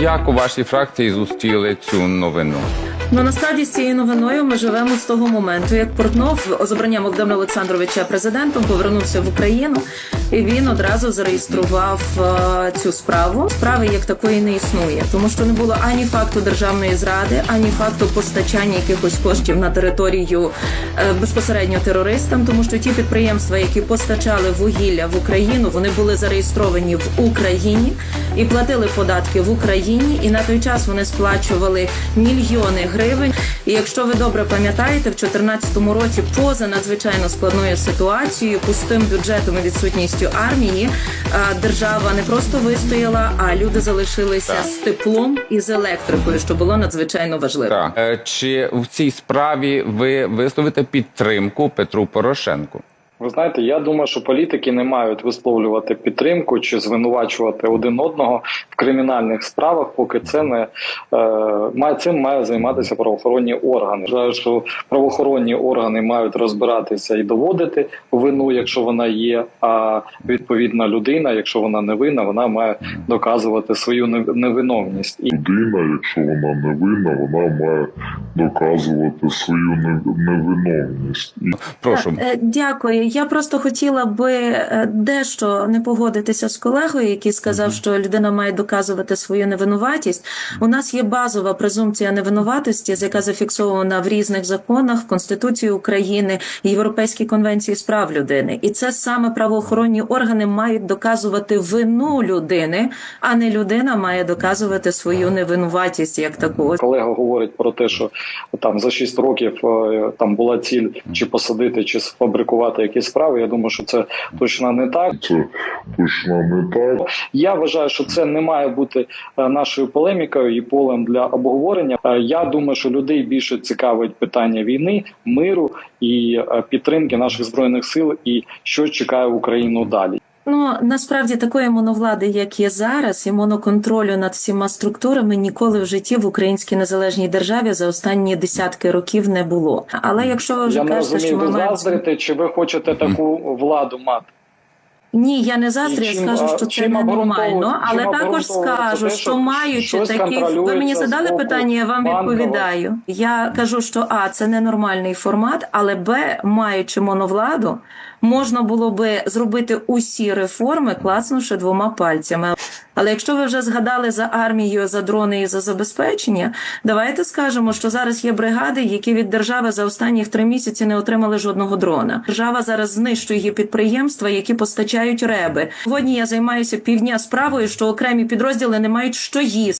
Як у вашій фракції зустріли цю новину? Ну насправді з цією новиною ми живемо з того моменту, як Портнов з обранням Володимира Олександровича президентом повернувся в Україну, і він одразу зареєстрував е, цю справу. Справи як такої не існує, тому що не було ані факту державної зради, ані факту постачання якихось коштів на територію е, безпосередньо терористам, тому що ті підприємства, які постачали вугілля в Україну, вони були зареєстровані в Україні і платили податки в Україні. І на той час вони сплачували мільйони гривень. І якщо ви добре пам'ятаєте, в 2014 році, поза надзвичайно складною ситуацією, пустим бюджетом і відсутністю армії, держава не просто вистояла, а люди залишилися Так. з теплом і з електрикою, що було надзвичайно важливо. Так. Е, Чи в цій справі ви висловите підтримку Петру Порошенку? Ви знаєте, я думаю, що політики не мають висловлювати підтримку чи звинувачувати один одного в кримінальних справах, поки це не е, має цим має займатися правоохоронні органи. Вважаю, що правоохоронні органи мають розбиратися і доводити вину, якщо вона є. А відповідна людина, якщо вона не винна, вона має доказувати свою нев- невиновність. І людина, якщо вона не винна, вона має доказувати свою невиновність. І Прошу. Е, Дякую. Я просто хотіла би е, дещо не погодитися з колегою, який сказав, що людина має доказувати свою невинуватість. У нас є базова презумпція невинуватості, яка зафіксована в різних законах, в Конституції України, Європейській конвенції з прав людини. І це саме правоохоронні органи мають доказувати вину людини, а не людина має доказувати свою невинуватість як таку. колега говорить про те, що там за 6 років е, там була ціль чи посадити, чи сфабрикувати якісь справи. Я думаю, що це точно не так. це точно не так. Я вважаю, що це не має бути е, нашою полемікою і полем для обговорення. Е, Я думаю, що людей більше цікавить питання війни, миру і е, підтримки наших збройних сил, і що чекає Україну далі. Ну насправді такої моновлади, як є зараз, і моноконтролю над всіма структурами ніколи в житті в українській незалежній державі за останні десятки років не було. Але якщо ви вже Я кажете, що розумію, що ви момент... заздрите, чи ви хочете таку владу мати? Ні, я не заздрю, я скажу, що це не нормально. але також скажу, те, що маючи таких, ви мені задали питання, я вам Банкова. відповідаю. Я кажу, що а це ненормальний формат, але б, маючи моновладу, можна було би зробити усі реформи, клацнувши двома пальцями. Але якщо ви вже згадали за армію, за дрони і за забезпечення, давайте скажемо, що зараз є бригади, які від держави за останніх три місяці не отримали жодного дрона. Держава зараз знищує підприємства, які постачають реби. Сьогодні я займаюся півдня справою, що окремі підрозділи не мають що їсти.